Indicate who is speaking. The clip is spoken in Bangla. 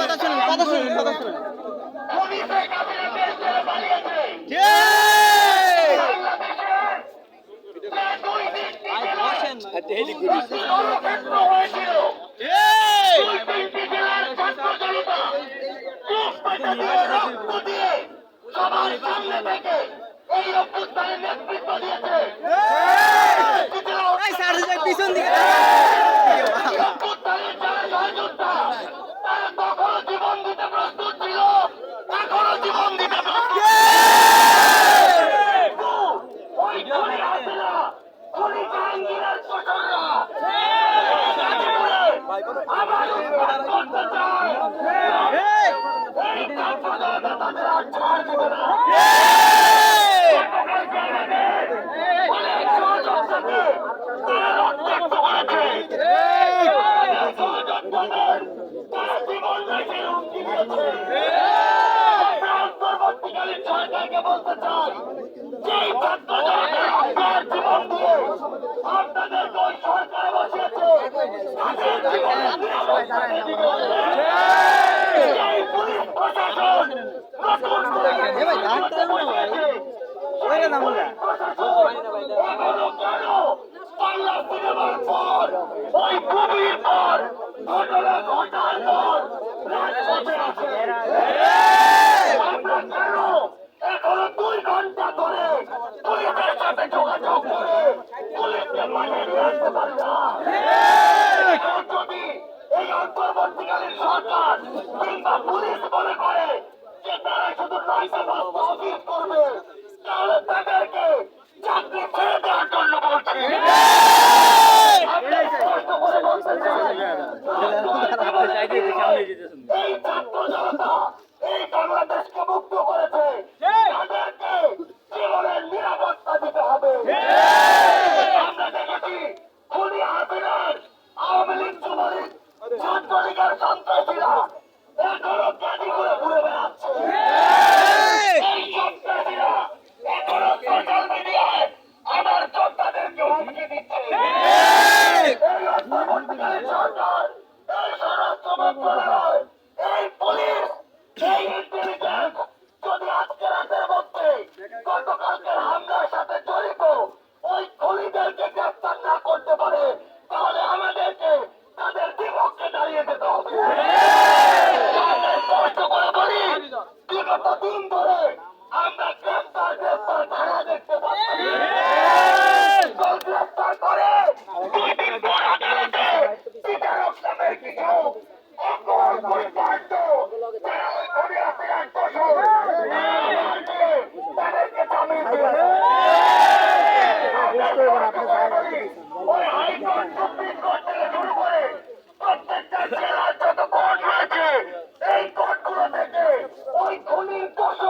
Speaker 1: কথা
Speaker 2: শুনুন কথা শুনুন কথা শুনুন
Speaker 3: সবার সামনে থেকে এই অভ্যুত্থানের দিয়েছে। Yeah! বাংলা সিনেমার পর ওই ভূমির পর ঘটনা ঘটার পর রাজপথে আছে আমরা কেন এখনও দুই ঘণ্টা ধরে পুলিশের সাথে যোগাযোগ করে পুলিশকে মানে নিয়ে আসতে পারি না যদি এই অন্তর্বর্তীকালীন সরকার কিংবা পুলিশ মনে করে যে তারা শুধু লাইসেন্স করবে। তাহলে তাদেরকে চাকরি ছেড়ে দেওয়ার জন্য বলছি স্পষ্ট করে বলতে চাই প্রত্যেকটা জেলার যত রয়েছে এই কোর্টগুলো থেকে ওই ধনী পশু